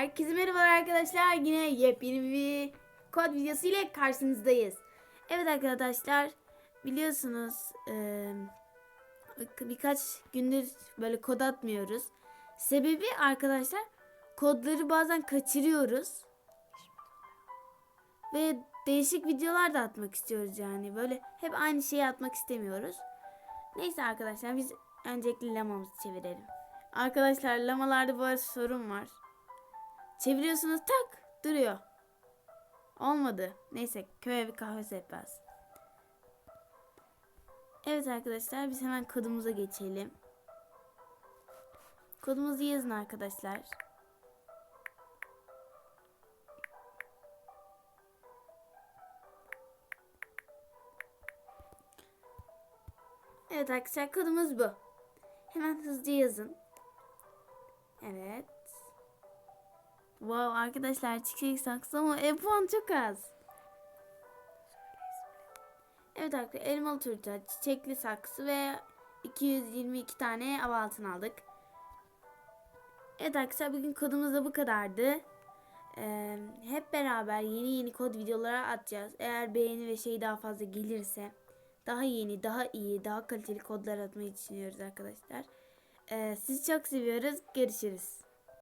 Herkese merhabalar arkadaşlar. Yine yepyeni bir kod videosu ile karşınızdayız. Evet arkadaşlar biliyorsunuz birkaç gündür böyle kod atmıyoruz. Sebebi arkadaşlar kodları bazen kaçırıyoruz. Ve değişik videolar da atmak istiyoruz yani. Böyle hep aynı şeyi atmak istemiyoruz. Neyse arkadaşlar biz öncelikle lamamızı çevirelim. Arkadaşlar lamalarda arada sorun var. Çeviriyorsunuz tak duruyor. Olmadı. Neyse köye bir kahve sehpası. Evet arkadaşlar biz hemen kodumuza geçelim. Kodumuzu yazın arkadaşlar. Evet arkadaşlar kodumuz bu. Hemen hızlı yazın. Evet. Wow arkadaşlar çiçek saksı ama e, puan çok az. Evet arkadaşlar elmalı turta, çiçekli saksı ve 222 tane av altın aldık. Evet arkadaşlar bugün kodumuz da bu kadardı. Ee, hep beraber yeni yeni kod videoları atacağız. Eğer beğeni ve şey daha fazla gelirse daha yeni, daha iyi, daha kaliteli kodlar atmayı düşünüyoruz arkadaşlar. Ee, sizi çok seviyoruz. Görüşürüz.